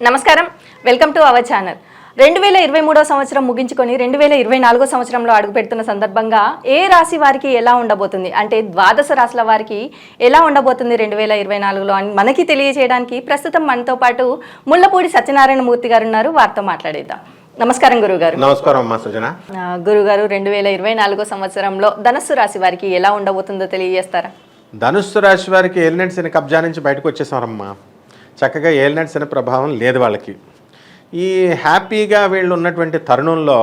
నమస్కారం. Welcome to our channel రెండు వేల ఇరవై మూడో సంవత్సరం ముగించుకొని రెండు వేల ఇరవై నాలుగో సంవత్సరంలో అడుగుపెడుతున్న సందర్భంగా ఏ రాశి వారికి ఎలా ఉండబోతుంది? అంటే ద్వాదశ రాశుల వారికి ఎలా ఉండబోతుంది రెండు వేల ఇరవై నాలుగులో? అని మనకి తెలియజేయడానికి ప్రస్తుతం మనతో పాటు ముళ్ళపూడి సత్యనారాయణ మూర్తి గారు ఉన్నారు. వారితో మాట్లాడేద్దాం. నమస్కారం గురుగారు. నమస్కారం అమ్మా సృజన ఆ, గురుగారు రెండు వేల ఇరవై నాలుగో సంవత్సరంలో ధనస్సు రాశి వారికి ఎలా ఉండబోతుందో తెలియజేస్తారా? ధనుస్సు రాశి వారికి అనే కబ్జా నుంచి బయటకు వచ్చేసారమ్మా. చక్కగా ఏలినట్స్ అనే ప్రభావం లేదు వాళ్ళకి. ఈ హ్యాపీగా వీళ్ళు ఉన్నటువంటి తరుణంలో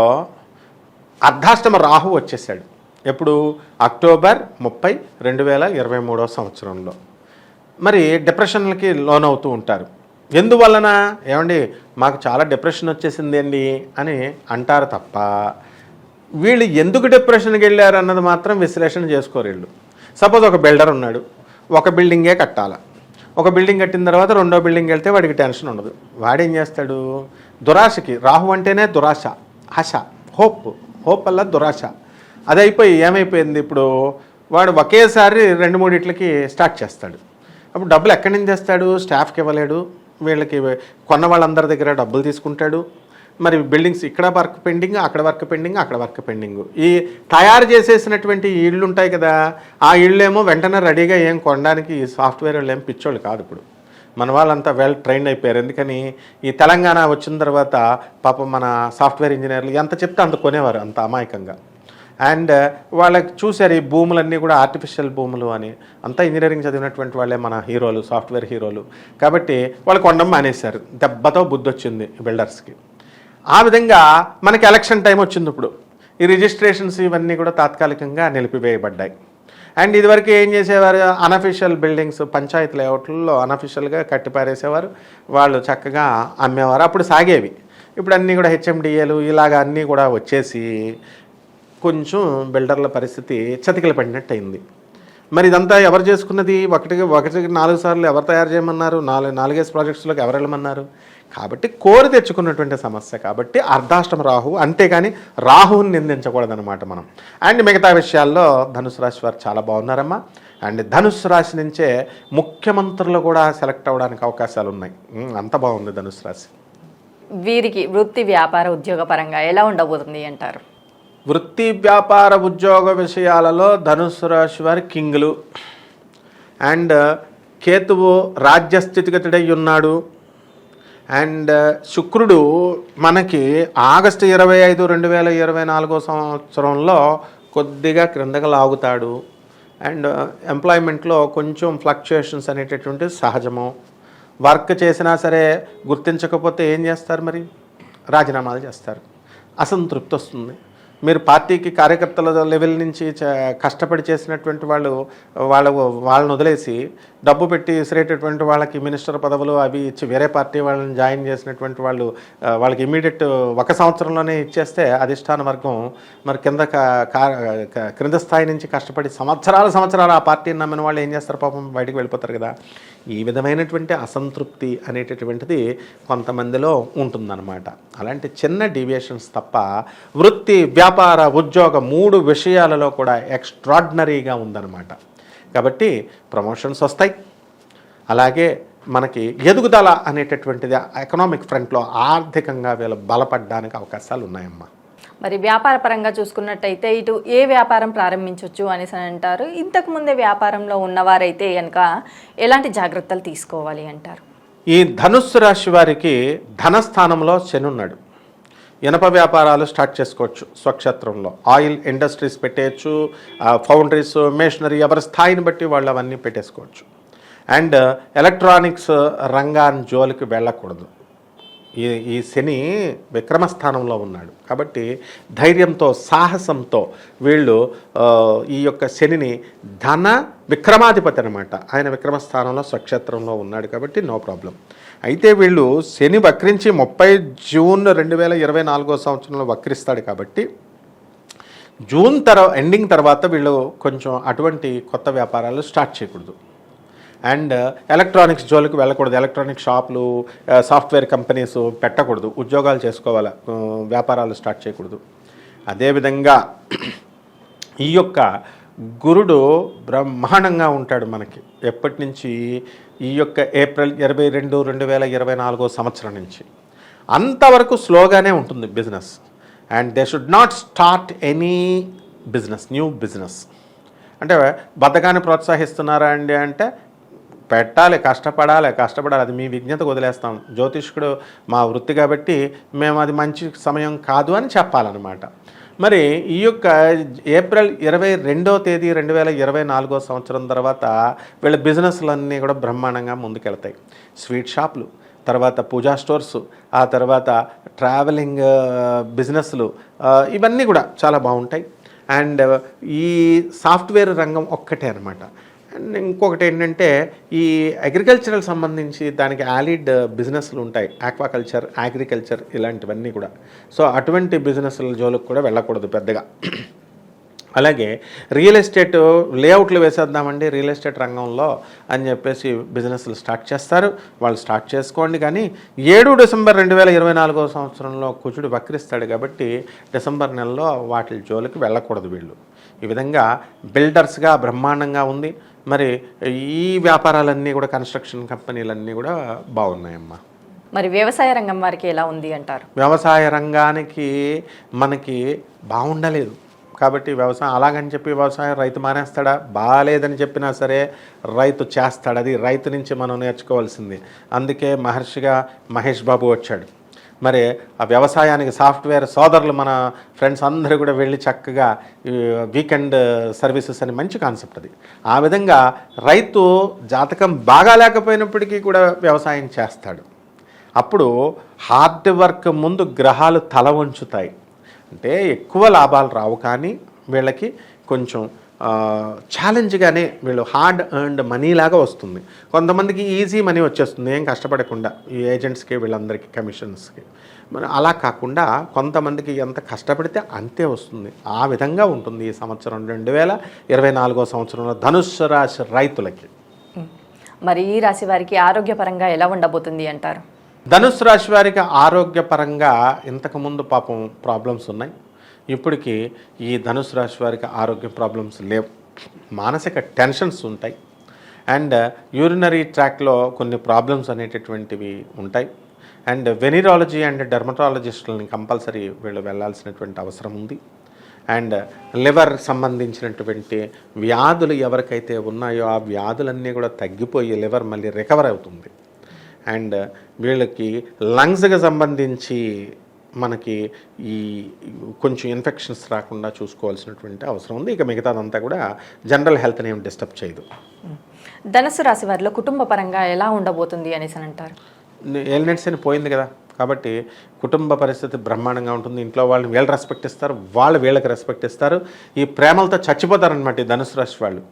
అర్ధాష్టమ రాహు వచ్చేసాడు ఎప్పుడు? అక్టోబర్ ముప్పై రెండు వేల ఇరవై మూడవ సంవత్సరంలో. మరి డిప్రెషన్లకి లోనవుతూ ఉంటారు. ఎందువలన? ఏమండి? మాకు చాలా డిప్రెషన్ వచ్చేసింది అండి అని అంటారు తప్ప వీళ్ళు ఎందుకు డిప్రెషన్కి వెళ్ళారు అన్నది మాత్రం విశ్లేషణ చేసుకోరు వీళ్ళు. సపోజ్ ఒక బిల్డర్ ఉన్నాడు. ఒక బిల్డింగే కట్టాలా? ఒక బిల్డింగ్ కట్టిన తర్వాత రెండో బిల్డింగ్ వెళ్తే వాడికి టెన్షన్ ఉండదు. వాడేం చేస్తాడు? దురాశకి రాహు అంటేనే దురాశ ఆశ హోప్ హోప్ వల్ల దురాశ. అది అయిపోయి ఏమైపోయింది ఇప్పుడు? వాడు ఒకేసారి రెండు మూడిట్లకి స్టార్ట్ చేస్తాడు. అప్పుడు డబ్బులు ఎక్కడి నుంచి తెస్తాడు? స్టాఫ్కి ఇవ్వలేడు. వీళ్ళకి కొన్న వాళ్ళందరి దగ్గర డబ్బులు తీసుకుంటాడు. మరి బిల్డింగ్స్ ఇక్కడ వర్క్ పెండింగ్ అక్కడ వర్క్ పెండింగ్ అక్కడ వర్క్ పెండింగ్. ఈ తయారు చేసేసినటువంటి ఈ ఇళ్ళు ఉంటాయి కదా ఆ ఇళ్ళు ఏమో వెంటనే రెడీగా ఏం కొనడానికి ఈ సాఫ్ట్వేర్ వాళ్ళు ఏం పిచ్చోళ్ళు కాదు ఇప్పుడు. మన వాళ్ళంతా వెల్ ట్రైన్ అయిపోయారు. ఎందుకని? ఈ తెలంగాణ వచ్చిన తర్వాత పాపం మన సాఫ్ట్వేర్ ఇంజనీర్లు ఎంత చెప్తే అంత కొనేవారు అంత అమాయకంగా. అండ్ వాళ్ళకి చూశారు ఈ భూములన్నీ కూడా ఆర్టిఫిషియల్ భూములు అని. అంతా ఇంజనీరింగ్ చదివినటువంటి వాళ్ళే మన హీరోలు సాఫ్ట్వేర్ హీరోలు. కాబట్టి వాళ్ళు కొండం మానేశారు. దెబ్బతో బుద్ధి వచ్చింది బిల్డర్స్కి ఆ విధంగా మనకి ఎలక్షన్ టైం వచ్చింది ఇప్పుడు. ఈ రిజిస్ట్రేషన్స్ ఇవన్నీ కూడా తాత్కాలికంగా నిలిపివేయబడ్డాయి. అండ్ ఇదివరకు ఏం చేసేవారు? అనఫిషియల్ బిల్డింగ్స్ పంచాయతీ లేఅవుట్లలో అనఫిషియల్గా కట్టిపారేసేవారు. వాళ్ళు చక్కగా అమ్మేవారు. అప్పుడు సాగేవి. ఇప్పుడు అన్నీ కూడా హెచ్ఎండిఏలు ఇలాగ అన్నీ కూడా వచ్చేసి కొంచెం బిల్డర్ల పరిస్థితి చతికిల పడినట్టు అయింది మరి ఇదంతా ఎవరు చేసుకున్నది? ఒకటికి ఒకటికి నాలుగు సార్లు ఎవరు తయారు చేయమన్నారు? నాలుగు నాలుగేసి ప్రాజెక్ట్స్లోకి ఎవరు వెళ్ళమన్నారు? కాబట్టి కోరి తెచ్చుకున్నటువంటి సమస్య కాబట్టి అర్ధాష్టమ రాహు అంతేగాని రాహువుని నిందించకూడదన్నమాట మనం. అండ్ మిగతా విషయాల్లో ధనుసు రాశి వారు చాలా బాగున్నారమ్మా. అండ్ ధనుసు రాశి నుంచే ముఖ్యమంత్రులు కూడా సెలెక్ట్ అవ్వడానికి అవకాశాలు ఉన్నాయి అంత బాగుంది ధనుసు రాశి. వీరికి వృత్తి వ్యాపార ఉద్యోగ పరంగా ఎలా ఉండబోతుంది అంటారు? వృత్తి వ్యాపార ఉద్యోగ విషయాలలో ధనుసు రాశి వారి కింగులు. అండ్ కేతువు రాజ్యస్థితిగతుడై ఉన్నాడు. అండ్ uh, శుక్రుడు మనకి ఆగస్టు ఇరవై ఐదు రెండు వేల ఇరవై నాలుగో సంవత్సరంలో కొద్దిగా క్రిందకు లాగుతాడు. అండ్ uh, ఎంప్లాయ్మెంట్లో కొంచెం ఫ్లక్చుయేషన్స్ అనేటటువంటి సహజము. వర్క్ చేసినా సరే గుర్తించకపోతే ఏం చేస్తారు మరి? రాజీనామాలు చేస్తారు. అసంతృప్తి వస్తుంది. మీరు పార్టీకి కార్యకర్తల లెవెల్ నుంచి చ- కష్టపడి చేసినటువంటి వాళ్ళు వాళ్ళ వాళ్ళని వదిలేసి డబ్బు పెట్టి ఇసిరేటటువంటి వాళ్ళకి మినిస్టర్ పదవులు అవి ఇచ్చి వేరే పార్టీ వాళ్ళని జాయిన్ చేసినటువంటి వాళ్ళు వాళ్ళకి ఇమీడియట్ ఒక సంవత్సరంలోనే ఇచ్చేస్తే అధిష్టాన వర్గం మరి కింద క- క్రింద స్థాయి నుంచి కష్టపడి సంవత్సరాల సంవత్సరాలు ఆ పార్టీని నమ్మిన వాళ్ళు ఏం చేస్తారు పాపం? బయటకు వెళ్ళిపోతారు కదా. ఈ విధమైనటువంటి అసంతృప్తి అనేటటువంటిది కొంతమందిలో ఉంటుందన్నమాట. అలాంటి చిన్న డీవియేషన్స్ తప్ప వృత్తి వ్యాపార ఉద్యోగ మూడు విషయాలలో కూడా ఎక్స్ట్రాడినరీగా ఉందన్నమాట. కాబట్టి ప్రమోషన్స్ వస్తాయి. అలాగే మనకి ఎదుగుదల అనేటటువంటిది ఎకనామిక్ ఫ్రంట్లో ఆర్థికంగా వీళ్ళు బలపడడానికి అవకాశాలు ఉన్నాయమ్మా మరి వ్యాపార పరంగా చూసుకున్నట్టయితే ఇటు ఏ వ్యాపారం ప్రారంభించవచ్చు అనేసి అని అంటారు. ఇంతకుముందే వ్యాపారంలో ఉన్నవారైతే కనుక ఎలాంటి జాగ్రత్తలు తీసుకోవాలి అంటారు? ఈ ధనుస్సు రాశి వారికి ధనస్థానంలో శనున్నాడు ఇనప వ్యాపారాలు స్టార్ట్ చేసుకోవచ్చు స్వక్షేత్రంలో. ఆయిల్ ఇండస్ట్రీస్ పెట్టేయచ్చు ఫౌండరీస్ మేషనరీ ఎవరి స్థాయిని బట్టి వాళ్ళు అవన్నీ పెట్టేసుకోవచ్చు. అండ్ ఎలక్ట్రానిక్స్ రంగాన్ని జోలికి వెళ్ళకూడదు. ఈ ఈ శని విక్రమస్థానంలో ఉన్నాడు. కాబట్టి ధైర్యంతో సాహసంతో వీళ్ళు ఈ యొక్క శనిని ధన విక్రమాధిపతి అనమాట ఆయన విక్రమస్థానంలో స్వక్షేత్రంలో ఉన్నాడు కాబట్టి నో ప్రాబ్లం. అయితే వీళ్ళు శని వక్రించి ముప్పై జూన్ రెండు వేల ఇరవై నాలుగో సంవత్సరంలో వక్రిస్తాడు కాబట్టి జూన్ తర్వా ఎండింగ్ తర్వాత వీళ్ళు కొంచెం అటువంటి కొత్త వ్యాపారాలు స్టార్ట్ చేయకూడదు. అండ్ ఎలక్ట్రానిక్స్ జోలికి వెళ్ళకూడదు. ఎలక్ట్రానిక్ షాపులు సాఫ్ట్వేర్ కంపెనీస్ పెట్టకూడదు. ఉద్యోగాలు చేసుకోవాలి వ్యాపారాలు స్టార్ట్ చేయకూడదు. అదేవిధంగా ఈ యొక్క గురుడు బ్రహ్మాండంగా ఉంటాడు మనకి. ఎప్పటి నుంచి? ఈ యొక్క ఏప్రిల్ ఇరవై రెండు రెండు వేల ఇరవై నాలుగో సంవత్సరం నుంచి. అంతవరకు స్లోగానే ఉంటుంది business. And they should not start any business new business. అంటే బద్ధకాన్ని ప్రోత్సహిస్తున్నారా అండి అంటే పెట్టాలి కష్టపడాలి కష్టపడాలి. అది మీ విజ్ఞతకు వదిలేస్తాం. జ్యోతిష్కుడు మా వృత్తి కాబట్టి మేము అది మంచి సమయం కాదు అని చెప్పాలన్నమాట. మరి ఈ యొక్క ఏప్రిల్ ఇరవై రెండో తేదీ రెండు వేల ఇరవై నాలుగో సంవత్సరం తర్వాత వీళ్ళ బిజినెస్లన్నీ కూడా బ్రహ్మాండంగా ముందుకెళ్తాయి. స్వీట్ షాపులు తర్వాత పూజా స్టోర్స్ ఆ తర్వాత ట్రావెలింగ్ బిజినెస్లు ఇవన్నీ కూడా చాలా బాగుంటాయి. అండ్ ఈ సాఫ్ట్వేర్ రంగం ఒక్కటే అనమాట అండ్ ఇంకొకటి ఏంటంటే ఈ అగ్రికల్చరల్ సంబంధించి దానికి యాలిడ్ బిజినెస్లు ఉంటాయి. ఆక్వాకల్చర్ అగ్రికల్చర్ ఇలాంటివన్నీ కూడా. సో అటువంటి బిజినెస్ల జోలికి కూడా వెళ్ళకూడదు పెద్దగా. అలాగే రియల్ ఎస్టేట్ లేఅవుట్లు వేసేద్దామండి రియల్ ఎస్టేట్ రంగంలో అని చెప్పేసి బిజినెస్లు స్టార్ట్ చేస్తారు. వాళ్ళు స్టార్ట్ చేసుకోండి కానీ ఏడు డిసెంబర్ రెండు వేల ఇరవై నాలుగో సంవత్సరంలో కుజుడు వక్రిస్తాడు కాబట్టి డిసెంబర్ నెలలో వాటి జోలికి వెళ్ళకూడదు వీళ్ళు. ఈ విధంగా బిల్డర్స్గా బ్రహ్మాండంగా ఉంది. మరి ఈ వ్యాపారాలన్నీ కూడా కన్స్ట్రక్షన్ కంపెనీలన్నీ కూడా బాగున్నాయమ్మా. మరి వ్యవసాయ రంగం వారికి ఎలా ఉంది అంటారు? వ్యవసాయ రంగానికి మనకి బాగుండలేదు. కాబట్టి వ్యవసాయం అలాగని చెప్పి వ్యవసాయం రైతు మానేస్తాడా? బాగాలేదని చెప్పినా సరే రైతు చేస్తాడు. అది రైతు నుంచి మనం నేర్చుకోవాల్సింది. అందుకే మహర్షిగా మహేష్ బాబు వచ్చాడు. మరి ఆ వ్యవసాయానికి సాఫ్ట్వేర్ సోదరులు మన ఫ్రెండ్స్ అందరూ కూడా వెళ్ళి చక్కగా వీకెండ్ సర్వీసెస్ అని మంచి కాన్సెప్ట్ అది. ఆ విధంగా రైతు జాతకం బాగా లేకపోయినప్పటికీ కూడా వ్యవసాయం చేస్తాడు. అప్పుడు హార్డ్ వర్క్ ముందు గ్రహాలు తల వంచుతాయి. అంటే ఎక్కువ లాభాలు రావు కానీ వీళ్ళకి కొంచెం ఛాలెంజ్గానే వీళ్ళు హార్డ్ ఎర్న్డ్ మనీ లాగా వస్తుంది. కొంతమందికి ఈజీ మనీ వచ్చేస్తుంది ఏం కష్టపడకుండా ఈ ఏజెంట్స్కి వీళ్ళందరికీ కమిషన్స్కి మరి అలా కాకుండా కొంతమందికి ఎంత కష్టపడితే అంతే వస్తుంది. ఆ విధంగా ఉంటుంది ఈ సంవత్సరం రెండు వేల ఇరవై నాలుగో సంవత్సరంలో ధనుస్సు రాశి రైతులకి. మరి ఈ రాశి వారికి ఆరోగ్యపరంగా ఎలా ఉండబోతుంది అంటారు? ధనుసు రాశి వారికి ఆరోగ్యపరంగా ఇంతకుముందు పాపం ప్రాబ్లమ్స్ ఉన్నాయి. ఇప్పటికీ ఈ ధనుసు రాశి వారికి ఆరోగ్య ప్రాబ్లమ్స్ లేవు. మానసిక టెన్షన్స్ ఉంటాయి. అండ్ యూరినరీ ట్రాక్లో కొన్ని ప్రాబ్లమ్స్ అనేటటువంటివి ఉంటాయి. అండ్ వెనిరాలజీ అండ్ డెర్మటాలజిస్టులని కంపల్సరీ వీళ్ళు వెళ్ళాల్సినటువంటి అవసరం ఉంది. అండ్ లివర్ uh, సంబంధించినటువంటి వ్యాధులు ఎవరికైతే ఉన్నాయో ఆ వ్యాధులన్నీ కూడా తగ్గిపోయి లివర్ మళ్ళీ రికవర్ అవుతుంది. అండ్ uh, వీళ్ళకి లంగ్స్కి సంబంధించి మనకి ఈ కొంచెం ఇన్ఫెక్షన్స్ రాకుండా చూసుకోవాల్సినటువంటి అవసరం ఉంది. ఇక మిగతాదంతా కూడా జనరల్ హెల్త్ని ఏం డిస్టర్బ్ చేయదు. ధనుసు రాశి వారిలో కుటుంబ పరంగా ఎలా ఉండబోతుంది అనేసి అని అంటారు ఎలినెట్స్ అని పోయింది కదా. కాబట్టి కుటుంబ పరిస్థితి బ్రహ్మాండంగా ఉంటుంది. ఇంట్లో వాళ్ళని వీళ్ళు రెస్పెక్ట్ ఇస్తారు వాళ్ళు వీళ్ళకి రెస్పెక్ట్ ఇస్తారు. ఈ ప్రేమలతో చచ్చిపోతారనమాట ఈ ధనుసు రాశి వాళ్ళు.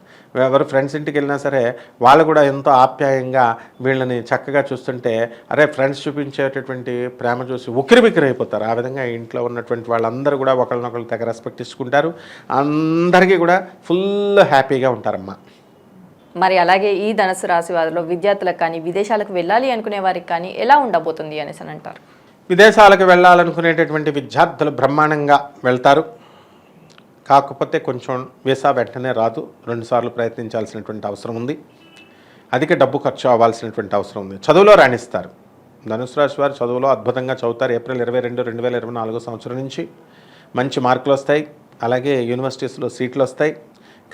ఎవరు ఫ్రెండ్స్ ఇంటికి వెళ్ళినా సరే వాళ్ళు కూడా ఎంతో ఆప్యాయంగా వీళ్ళని చక్కగా చూస్తుంటే అరే ఫ్రెండ్స్ చూపించేటటువంటి ప్రేమ చూసి ఉక్కిరిబిక్కిరి అయిపోతారు ఆ విధంగా ఇంట్లో ఉన్నటువంటి వాళ్ళందరూ కూడా ఒకరినొకరు తెగ రెస్పెక్ట్ ఇచ్చుకుంటారు. అందరికీ కూడా ఫుల్ హ్యాపీగా ఉంటారమ్మా. మరి అలాగే ఈ ధనసు రాశి వారిలో విద్యార్థులకు కానీ విదేశాలకు వెళ్ళాలి అనుకునే వారికి కానీ ఎలా ఉండబోతుంది అనేసి అని అంటారు? విదేశాలకు వెళ్ళాలనుకునేటటువంటి విద్యార్థులు బ్రహ్మాండంగా వెళ్తారు. కాకపోతే కొంచెం వీసా వెంటనే రాదు. రెండుసార్లు ప్రయత్నించాల్సినటువంటి అవసరం ఉంది. అధిక డబ్బు ఖర్చు అవ్వాల్సినటువంటి అవసరం ఉంది. చదువులో రాణిస్తారు. ధనుసు రాశి వారు చదువులో అద్భుతంగా చదువుతారు. ఏప్రిల్ ఇరవై రెండు రెండు వేల ఇరవై నాలుగో సంవత్సరం నుంచి మంచి మార్కులు వస్తాయి. అలాగే యూనివర్సిటీస్లో సీట్లు వస్తాయి.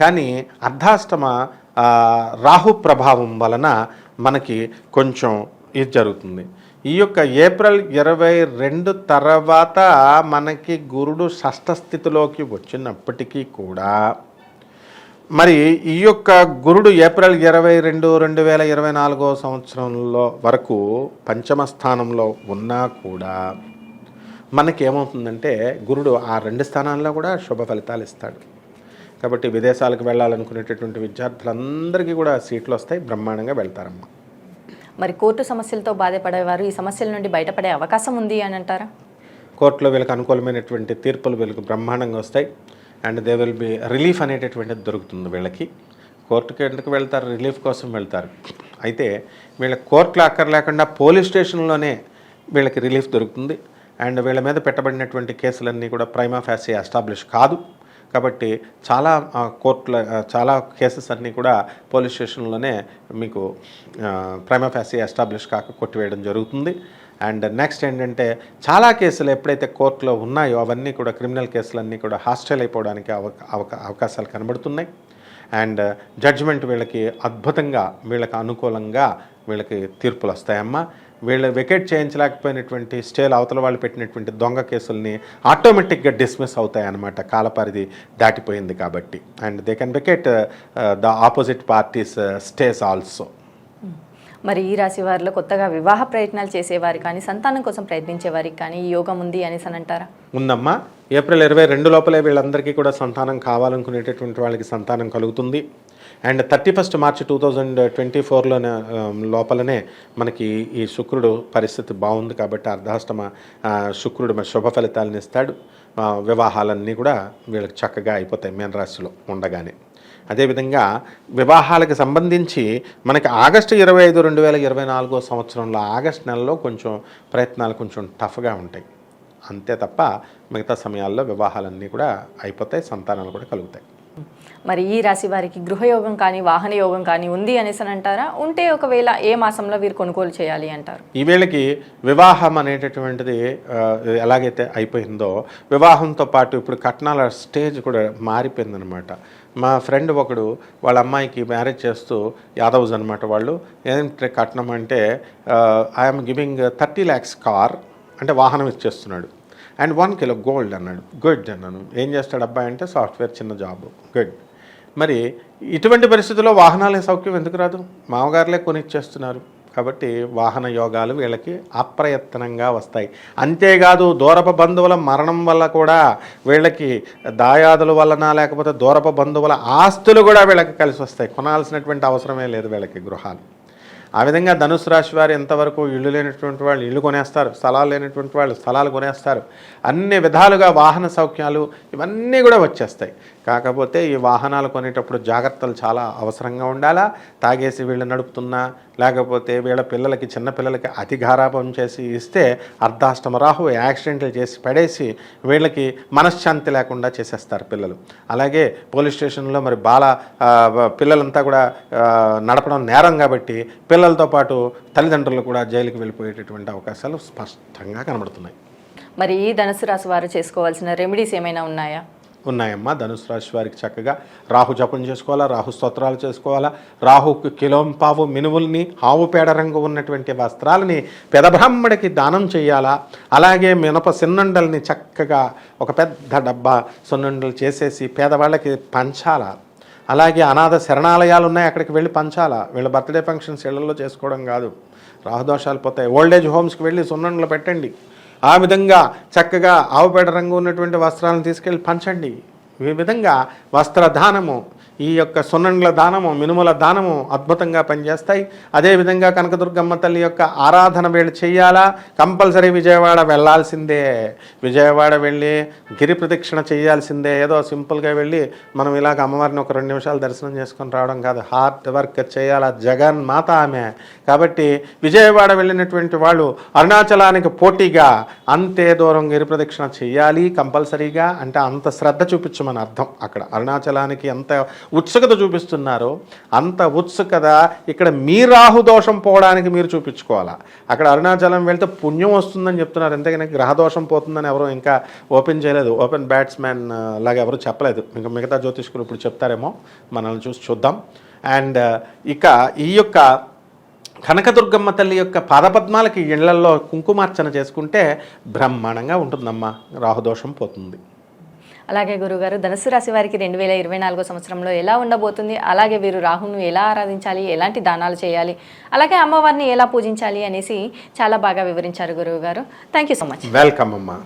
కానీ అర్ధాష్టమ రాహు ప్రభావం వలన మనకి కొంచెం ఇది జరుగుతుంది. ఈ యొక్క ఏప్రిల్ ఇరవై రెండు తర్వాత మనకి గురుడు షష్ఠ స్థితిలోకి వచ్చినప్పటికీ కూడా మరి ఈ యొక్క గురుడు ఏప్రిల్ ఇరవై రెండు రెండు వేల ఇరవై నాలుగో సంవత్సరంలో వరకు పంచమ స్థానంలో ఉన్నా కూడా మనకేమవుతుందంటే గురుడు ఆ రెండు స్థానాల్లో కూడా శుభ ఫలితాలు ఇస్తాడు. కాబట్టి విదేశాలకు వెళ్ళాలనుకునేటటువంటి విద్యార్థులందరికీ కూడా సీట్లు వస్తాయి. బ్రహ్మాండంగా వెళ్తారమ్మా. మరి కోర్టు సమస్యలతో బాధపడేవారు ఈ సమస్యల నుండి బయటపడే అవకాశం ఉంది అని అంటారా? కోర్టులో వీళ్ళకి అనుకూలమైనటువంటి తీర్పులు వీళ్ళకి బ్రహ్మాండంగా వస్తాయి. And they will be relief అనేటటువంటిది దొరుకుతుంది వీళ్ళకి. కోర్టుకి ఎందుకు వెళ్తారు? రిలీఫ్ కోసం వెళ్తారు. అయితే వీళ్ళ కోర్టులో అక్కర్లేకుండా పోలీస్ స్టేషన్లోనే వీళ్ళకి రిలీఫ్ దొరుకుతుంది. అండ్ వీళ్ళ మీద పెట్టబడినటువంటి కేసులన్నీ కూడా ప్రైమా ఫ్యాసీ ఎస్టాబ్లిష్ కాదు. కాబట్టి చాలా కోర్టుల చాలా కేసెస్ అన్నీ కూడా పోలీస్ స్టేషన్లోనే మీకు ప్రైమ ఎస్టాబ్లిష్ కాక కొట్టివేయడం జరుగుతుంది. అండ్ నెక్స్ట్ ఏంటంటే చాలా కేసులు ఎప్పుడైతే కోర్టులో ఉన్నాయో అవన్నీ కూడా క్రిమినల్ కేసులన్నీ కూడా హాస్టల్ అయిపోవడానికి అవక- అవకాశాలు కనబడుతున్నాయి. అండ్ జడ్జిమెంట్ వీళ్ళకి అద్భుతంగా వీళ్ళకి అనుకూలంగా వీళ్ళకి తీర్పులు వస్తాయమ్మా. వీళ్ళు వెకేట్ చేయించలేకపోయినటువంటి స్టేల్ అవతల వాళ్ళు పెట్టినటువంటి దొంగ కేసుల్ని ఆటోమేటిక్గా డిస్మిస్ అవుతాయి అన్నమాట కాలపరిధి దాటిపోయింది కాబట్టి. And they can vacate the opposite parties stays also మరి ఈ రాశి వారిలో కొత్తగా వివాహ ప్రయత్నాలు చేసేవారు కానీ సంతానం కోసం ప్రయత్నించే వారికి కానీ యోగం ఉంది అనేసి అని అంటారా? ఉందమ్మా. ఏప్రిల్ ఇరవై రెండు లోపలే వీళ్ళందరికీ కూడా సంతానం కావాలనుకునేటటువంటి వాళ్ళకి సంతానం కలుగుతుంది. And thirty first March two thousand twenty ఫోర్లోనే um, లోపలనే మనకి ఈ శుక్రుడు పరిస్థితి బాగుంది కాబట్టి అర్ధాష్టమ శుక్రుడు శుభ ఫలితాలను ఇస్తాడు. వివాహాలన్నీ కూడా వీళ్ళకి చక్కగా అయిపోతాయి మీన రాశిలో ఉండగానే. అదేవిధంగా వివాహాలకు సంబంధించి మనకి ఆగస్టు ఇరవై ఐదు రెండు వేల ఇరవై నాలుగో సంవత్సరంలో ఆగస్ట్ నెలలో కొంచెం ప్రయత్నాలు కొంచెం టఫ్గా ఉంటాయి. అంతే తప్ప మిగతా సమయాల్లో వివాహాలన్నీ కూడా అయిపోతాయి సంతానాలు కూడా కలుగుతాయి. మరి ఈ రాశి వారికి గృహయోగం కానీ వాహన యోగం కానీ ఉంది అనేసి అని అంటారా? ఉంటే ఒకవేళ ఏ మాసంలో వీరు కొనుగోలు చేయాలి అంటారు? ఈ వేళకి వివాహం అనేటటువంటిది ఎలాగైతే అయిపోయిందో వివాహంతో పాటు ఇప్పుడు కట్నాల స్టేజ్ కూడా మారిపోయిందనమాట మా ఫ్రెండ్ ఒకడు వాళ్ళ అమ్మాయికి మ్యారేజ్ చేస్తూ యాదవ్స్ అనమాట వాళ్ళు. ఏంటంటే కట్నం అంటే I'm giving thirty lakhs car అంటే వాహనం ఇచ్చేస్తున్నాడు. అండ్ వన్ కిలో గోల్డ్ అన్నాడు. గుడ్ అన్నాను. ఏం చేస్తాడు అబ్బాయి అంటే సాఫ్ట్వేర్ చిన్న జాబ్. గుడ్. మరి ఇటువంటి పరిస్థితుల్లో వాహనాలే సౌఖ్యం ఎందుకు రాదు? మామగారులే కొనిచ్చేస్తున్నారు. కాబట్టి వాహన యోగాలు వీళ్ళకి అప్రయత్నంగా వస్తాయి. అంతేకాదు దూరప బంధువుల మరణం వల్ల కూడా వీళ్ళకి దాయాదుల వలన లేకపోతే దూరప బంధువుల ఆస్తులు కూడా వీళ్ళకి కలిసి వస్తాయి. కొనాల్సినటువంటి అవసరమే లేదు వీళ్ళకి గృహాలు. ఆ విధంగా ధనుసు రాశి వారు ఎంతవరకు ఇల్లు లేనటువంటి వాళ్ళు ఇల్లు కొనేస్తారు స్థలాలు లేనటువంటి వాళ్ళు స్థలాలు కొనేస్తారు అన్ని విధాలుగా వాహన సౌఖ్యాలు ఇవన్నీ కూడా వచ్చేస్తాయి. కాకపోతే ఈ వాహనాలు కొనేటప్పుడు జాగ్రత్తలు చాలా అవసరంగా ఉండాలా? తాగేసి వీళ్ళు నడుపుతున్నా లేకపోతే వీళ్ళ పిల్లలకి చిన్న పిల్లలకి అతి గారాపం చేసి ఇస్తే అర్ధాష్టమ రాహు యాక్సిడెంట్లు చేసి పడేసి వీళ్ళకి మనశ్శాంతి లేకుండా చేసేస్తారు పిల్లలు. అలాగే పోలీస్ స్టేషన్లో మరి బాల పిల్లలంతా కూడా నడపడం నేరం కాబట్టి పిల్లలతో పాటు తల్లిదండ్రులు కూడా జైలుకి వెళ్ళిపోయేటటువంటి అవకాశాలు స్పష్టంగా కనబడుతున్నాయి. మరి ఈ ధనుసు రాశి వారు చేసుకోవాల్సిన రెమెడీస్ ఏమైనా ఉన్నాయా? ఉన్నాయమ్మా. ధనుసు రాశి వారికి చక్కగా రాహు జపం చేసుకోవాలా రాహు స్తోత్రాలు చేసుకోవాలా రాహుకు కిలోంపావు మినువుల్ని ఆవు పేడ రంగు ఉన్నటువంటి వస్త్రాలని పెదబ్రాహ్మడికి దానం చేయాలా అలాగే మినప సున్నుండల్ని చక్కగా ఒక పెద్ద డబ్బా సున్నుండలు చేసేసి పేదవాళ్ళకి పంచాలా అలాగే అనాథ శరణాలయాలు ఉన్నాయి అక్కడికి వెళ్ళి పంచాలా వీళ్ళ బర్త్డే ఫంక్షన్స్ ఇళ్ళలో చేసుకోవడం కాదు. రాహుదోషాలు పోతాయి. ఓల్డేజ్ హోమ్స్కి వెళ్ళి సున్నుండలు పెట్టండి. ఆ విధంగా చక్కగా ఆవుపేట రంగు ఉన్నటువంటి వస్త్రాలను తీసుకెళ్ళి పంచండి. ఈ విధంగా వస్త్రదానము ఈ యొక్క సున్నండ్ల దానము మినుముల దానము అద్భుతంగా పనిచేస్తాయి. అదేవిధంగా కనకదుర్గమ్మ తల్లి యొక్క ఆరాధన వీళ్ళు చేయాలా? కంపల్సరీ విజయవాడ వెళ్ళాల్సిందే. విజయవాడ వెళ్ళి గిరి ప్రదక్షిణ చేయాల్సిందే. ఏదో సింపుల్గా వెళ్ళి మనం ఇలాగ అమ్మవారిని ఒక రెండు నిమిషాలు దర్శనం చేసుకొని రావడం కాదు. హార్డ్ వర్క్ చేయాలా? జగన్ మాత ఆమె. కాబట్టి విజయవాడ వెళ్ళినటువంటి వాళ్ళు అరుణాచలానికి పోటీగా అంతే దూరం గిరి ప్రదక్షిణ చేయాలి కంపల్సరీగా అంటే అంత శ్రద్ధ చూపించమని అర్థం అక్కడ. అరుణాచలానికి ఎంత ఉత్సుకత చూపిస్తున్నారో అంత ఉత్సుకత ఇక్కడ మీ రాహు దోషం పోవడానికి మీరు చూపించుకోవాలా? అక్కడ అరుణాచలం వెళ్తే పుణ్యం వస్తుందని చెప్తున్నారు. ఎంతకైనా గ్రహ దోషం పోతుందని ఎవరు ఇంకా ఓపెన్ చేయలేదు. ఓపెన్ బ్యాట్స్మెన్ లాగా ఎవరు చెప్పలేదు. ఇంకా మిగతా జ్యోతిష్కులు ఇప్పుడు చెప్తారేమో. మనల్ని చూసి చూద్దాం. అండ్ ఇక ఈ యొక్క కనకదుర్గమ్మ తల్లి యొక్క పాదపద్మాలకి ఇళ్ళల్లో కుంకుమార్చన చేసుకుంటే బ్రహ్మాండంగా ఉంటుందమ్మా. రాహుదోషం పోతుంది. అలాగే గురుగారు ధనుసు రాశి వారికి రెండు వేల ఇరవై నాలుగో సంవత్సరంలో ఎలా ఉండబోతుంది? అలాగే వీరు రాహును ఎలా ఆరాధించాలి? ఎలాంటి దానాలు చేయాలి? అలాగే అమ్మవారిని ఎలా పూజించాలి అనేసి చాలా బాగా వివరించారు గురువు గారు thank you so much welcome అమ్మా.